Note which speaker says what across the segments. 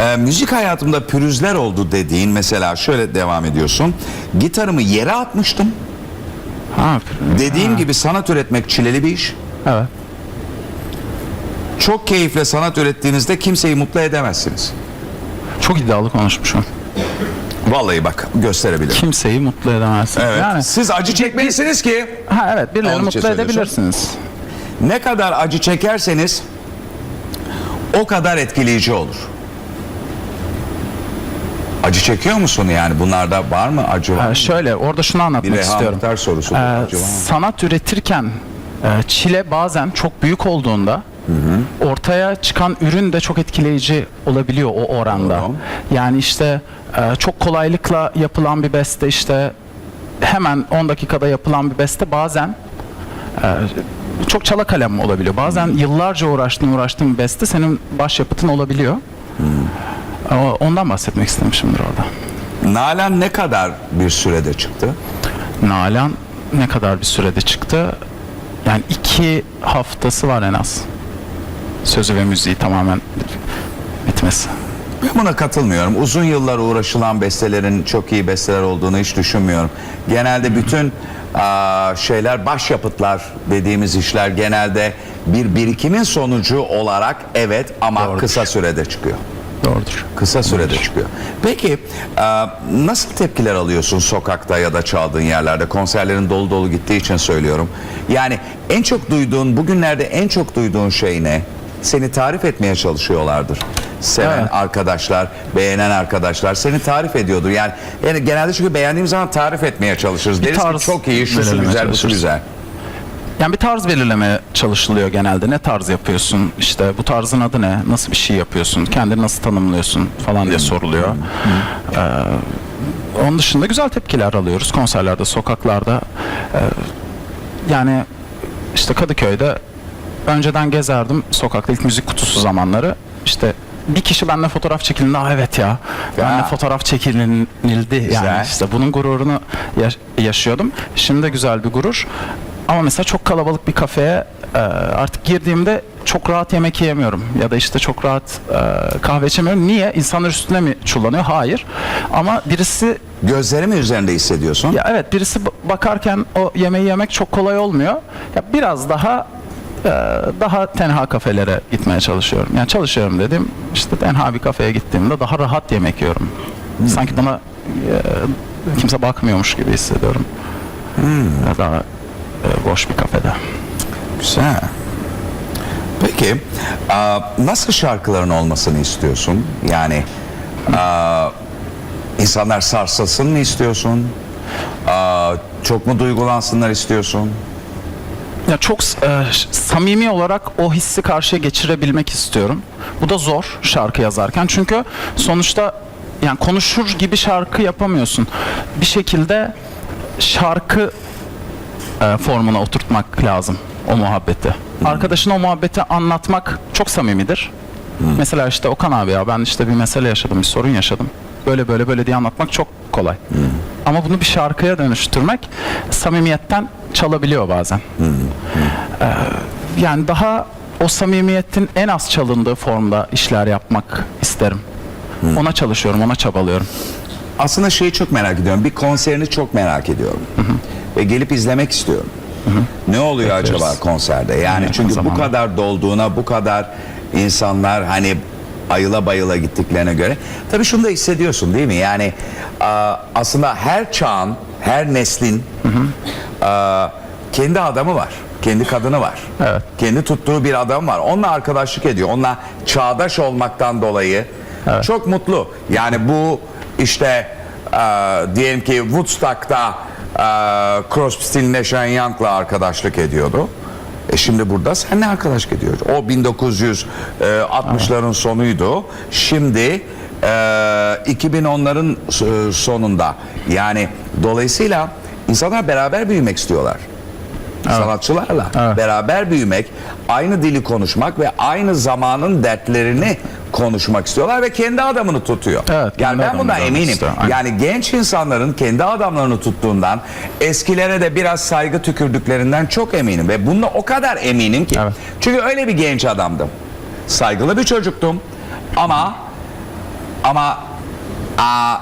Speaker 1: e, müzik hayatımda pürüzler oldu dediğin mesela şöyle devam ediyorsun. Gitarımı yere atmıştım.
Speaker 2: Ha,
Speaker 1: Dediğim gibi sanat üretmek çileli bir iş.
Speaker 2: evet.
Speaker 1: Çok keyifle sanat ürettiğinizde kimseyi mutlu edemezsiniz.
Speaker 2: Çok iddialı konuşmuşum.
Speaker 1: Vallahi bak gösterebilirim.
Speaker 2: Kimseyi mutlu edemezsiniz.
Speaker 1: Evet.
Speaker 2: Yani
Speaker 1: Siz acı çekmelisiniz ki
Speaker 2: ha evet birilerini
Speaker 1: Onun
Speaker 2: mutlu edebilirsiniz.
Speaker 1: ne kadar acı çekerseniz o kadar etkileyici olur. Acı çekiyor musun yani? Bunlarda var mı acı var
Speaker 2: Ee, şöyle orada şunu
Speaker 1: Bir
Speaker 2: anlatmak
Speaker 1: Reha
Speaker 2: istiyorum.
Speaker 1: Muhtar sorusu.
Speaker 2: Ee,
Speaker 1: Acı var mı?
Speaker 2: sanat üretirken e, çile bazen çok büyük olduğunda ortaya çıkan ürün de çok etkileyici olabiliyor o oranda.
Speaker 1: Doğru.
Speaker 2: Yani işte e, çok kolaylıkla yapılan bir beste işte hemen 10 dakikada yapılan bir beste bazen e, çok çala kalem olabiliyor. Bazen yıllarca uğraştığın uğraştığın bir beste senin başyapıtın olabiliyor. O- Ondan bahsetmek istemişimdir orada.
Speaker 1: Nalan ne kadar bir sürede çıktı?
Speaker 2: Nalan ne kadar bir sürede çıktı? Yani iki haftası var en az. Sözü ve müziği tamamen bitmesi.
Speaker 1: Ben buna katılmıyorum. Uzun yıllar uğraşılan bestelerin çok iyi besteler olduğunu hiç düşünmüyorum. Genelde bütün aa, şeyler başyapıtlar dediğimiz işler genelde bir birikimin sonucu olarak evet ama
Speaker 2: Doğrudur.
Speaker 1: kısa sürede çıkıyor.
Speaker 2: Doğrudur.
Speaker 1: Kısa sürede çıkıyor. Peki aa, nasıl tepkiler alıyorsun sokakta ya da çaldığın yerlerde? Konserlerin dolu dolu gittiği için söylüyorum. Yani en çok duyduğun, bugünlerde en çok duyduğun şey ne? Seni tarif etmeye çalışıyorlardır. Seven
Speaker 2: Evet.
Speaker 1: arkadaşlar, beğenen arkadaşlar seni tarif ediyordur. Yani, yani genelde çünkü beğendiğimiz zaman tarif etmeye çalışırız. Deriz ki çok iyi, şusu güzel, busu güzel.
Speaker 2: Yani bir tarz belirlemeye çalışılıyor genelde. Ne tarz yapıyorsun? İşte bu tarzın adı ne? Nasıl bir şey yapıyorsun? Kendini nasıl tanımlıyorsun? Falan diye soruluyor. Ee, onun dışında güzel tepkiler alıyoruz konserlerde, sokaklarda. Ee, yani işte Kadıköy'de önceden gezerdim sokakta ilk müzik kutusu zamanları. İşte bir kişi benimle fotoğraf çekildi. Aa evet ya. Benimle fotoğraf çekilildi.
Speaker 1: Güzel.
Speaker 2: Yani işte bunun gururunu yaş- yaşıyordum. Şimdi de güzel bir gurur. Ama mesela çok kalabalık bir kafeye e, artık girdiğimde çok rahat yemek yiyemiyorum. Ya da işte çok rahat e, kahve içemiyorum. Niye? İnsanlar üstüne mi çullanıyor? Hayır. Ama birisi
Speaker 1: Gözleri mi üzerinde hissediyorsun?
Speaker 2: ya evet birisi ba- bakarken o yemeği yemek çok kolay olmuyor. Ya biraz daha e, daha tenha kafelere gitmeye çalışıyorum. Yani çalışıyorum dedim. İşte tenha bir kafeye gittiğimde daha rahat yemek yiyorum. Sanki bana e, kimse bakmıyormuş gibi hissediyorum. Ya Daha boş bir kafede.
Speaker 1: Güzel. Peki nasıl şarkıların olmasını istiyorsun? Yani insanlar sarsılsın mı istiyorsun? Çok mu duygulansınlar istiyorsun?
Speaker 2: Ya çok e, samimi olarak o hissi karşıya geçirebilmek istiyorum. Bu da zor şarkı yazarken çünkü sonuçta yani konuşur gibi şarkı yapamıyorsun. Bir şekilde şarkı e, formuna oturtmak lazım o muhabbeti. Arkadaşına o muhabbeti anlatmak çok samimidir. Mesela işte Okan abi ya ben işte bir mesele yaşadım, bir sorun yaşadım. Böyle böyle böyle diye anlatmak çok kolay. Ama bunu bir şarkıya dönüştürmek samimiyetten çalabiliyor bazen. Ee, yani daha o samimiyetin en az çalındığı formda işler yapmak isterim. Ona çalışıyorum, ona çabalıyorum.
Speaker 1: Aslında şeyi çok merak ediyorum. Bir konserini çok merak ediyorum. Ve gelip izlemek istiyorum. Ne oluyor
Speaker 2: Bekleriz.
Speaker 1: acaba konserde? Yani
Speaker 2: Yakın
Speaker 1: çünkü bu kadar dolduğuna, bu kadar insanlar hani ayıla bayıla gittiklerine göre. Tabii şunu da hissediyorsun değil mi? Yani aslında her çağın, her neslin a, kendi adamı var. Kendi kadını var.
Speaker 2: Evet.
Speaker 1: Kendi tuttuğu bir adam var. Onunla arkadaşlık ediyor. Onunla çağdaş olmaktan dolayı çok mutlu. Yani bu işte diyelim ki Woodstock'ta Crosby, Still, Nash Young'la arkadaşlık ediyordu. E şimdi burada seninle arkadaşlık ediyor. O 1960'ların sonuydu. Şimdi e, 2010'ların e, sonunda. Yani dolayısıyla insanlar beraber büyümek istiyorlar sanatçılarla
Speaker 2: Evet.
Speaker 1: beraber büyümek, aynı dili konuşmak ve aynı zamanın dertlerini konuşmak istiyorlar ve kendi adamını tutuyor.
Speaker 2: Evet,
Speaker 1: yani ben bundan eminim.
Speaker 2: istiyor.
Speaker 1: Yani genç insanların kendi adamlarını tuttuğundan, eskilere de biraz saygı tükürdüklerinden çok eminim ve bunda o kadar eminim ki.
Speaker 2: Evet.
Speaker 1: Çünkü öyle bir genç adamdım. Saygılı bir çocuktum ama ama aa,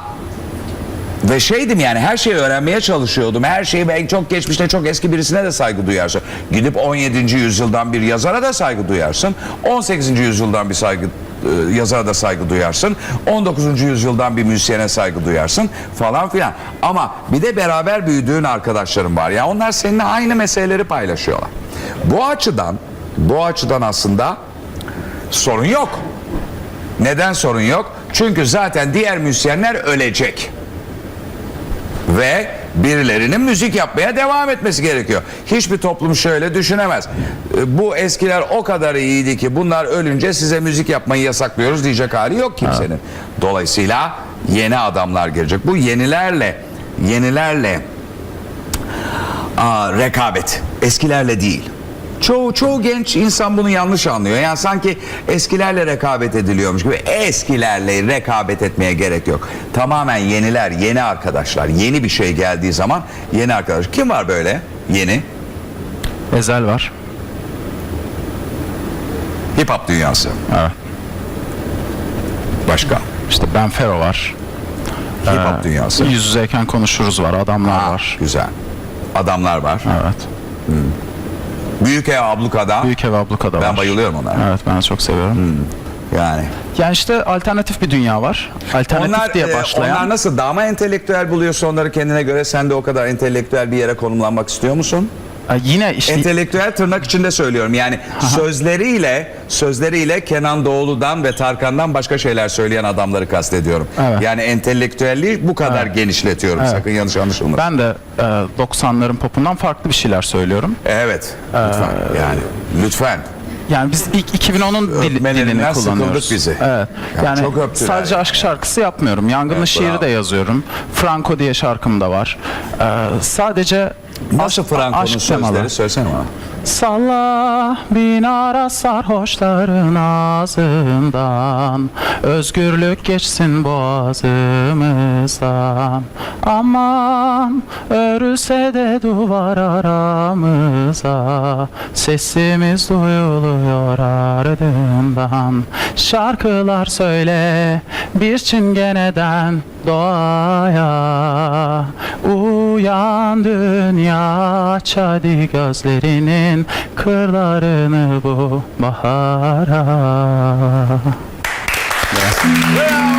Speaker 1: ve şeydim yani her şeyi öğrenmeye çalışıyordum. Her şeyi ben çok geçmişte çok eski birisine de saygı duyarsın. Gidip 17. yüzyıldan bir yazara da saygı duyarsın. 18. yüzyıldan bir saygı e, yazara da saygı duyarsın. 19. yüzyıldan bir müzisyene saygı duyarsın falan filan. Ama bir de beraber büyüdüğün arkadaşların var. Yani onlar seninle aynı meseleleri paylaşıyorlar. Bu açıdan bu açıdan aslında sorun yok. Neden sorun yok? Çünkü zaten diğer müzisyenler ölecek ve birilerinin müzik yapmaya devam etmesi gerekiyor. Hiçbir toplum şöyle düşünemez. E, Bu eskiler o kadar iyiydi ki bunlar ölünce size müzik yapmayı yasaklıyoruz diyecek hali yok kimsenin. Dolayısıyla yeni adamlar gelecek. Bu yenilerle yenilerle aa, rekabet. Eskilerle değil. Çoğu çoğu genç insan bunu yanlış anlıyor. Yani sanki eskilerle rekabet ediliyormuş gibi. Eskilerle rekabet etmeye gerek yok. Tamamen yeniler, yeni arkadaşlar. Yeni bir şey geldiği zaman yeni arkadaş. Kim var böyle? Yeni.
Speaker 2: Ezel var.
Speaker 1: Hip hop dünyası.
Speaker 2: Evet.
Speaker 1: Başka.
Speaker 2: İşte Ben Fero var.
Speaker 1: Hip hop dünyası.
Speaker 2: Yüz yüzeyken konuşuruz var. Adamlar
Speaker 1: Ha,
Speaker 2: var.
Speaker 1: Güzel. Adamlar var.
Speaker 2: Evet.
Speaker 1: Büyük ev ablukada.
Speaker 2: Büyük ev abluka da var.
Speaker 1: Ben bayılıyorum onlara.
Speaker 2: Evet ben çok seviyorum.
Speaker 1: Yani.
Speaker 2: Yani işte alternatif bir dünya var. Alternatif
Speaker 1: Onlar,
Speaker 2: diye
Speaker 1: e,
Speaker 2: başlayan.
Speaker 1: onlar nasıl daha mı entelektüel buluyorsun onları kendine göre sen de o kadar entelektüel bir yere konumlanmak istiyor musun?
Speaker 2: E, yine işte
Speaker 1: Entelektüel tırnak içinde söylüyorum. Yani sözleriyle sözleriyle Kenan Doğulu'dan ve Tarkan'dan başka şeyler söyleyen adamları kastediyorum.
Speaker 2: Evet.
Speaker 1: Yani entelektüelliği bu kadar genişletiyorum.
Speaker 2: Evet.
Speaker 1: Sakın yanlış anlaşılmasın.
Speaker 2: ben de e, 90'ların popundan farklı bir şeyler söylüyorum.
Speaker 1: Evet. Lütfen. yani lütfen.
Speaker 2: Yani biz ilk 2010'un dil, dilini kullanıyoruz.
Speaker 1: bizi.
Speaker 2: Evet.
Speaker 1: Ya
Speaker 2: Yani
Speaker 1: çok öptüler
Speaker 2: sadece
Speaker 1: ya.
Speaker 2: aşk şarkısı yapmıyorum. Yangınlı
Speaker 1: Evet,
Speaker 2: şiiri
Speaker 1: bravo.
Speaker 2: de yazıyorum. Franco diye şarkım da var. Ee, sadece
Speaker 1: Nasıl Franco'nun sözleri söylesene bana.
Speaker 2: Salla bin ara sarhoşların ağzından. Özgürlük geçsin boğazımızdan Aman örülse de duvar aramıza. Sesimiz duyuluyor ardından. Şarkılar söyle bir çingeneden doğaya. Uyan dünya aç hadi gözlerinin kırlarını bu bahara
Speaker 1: Bravo!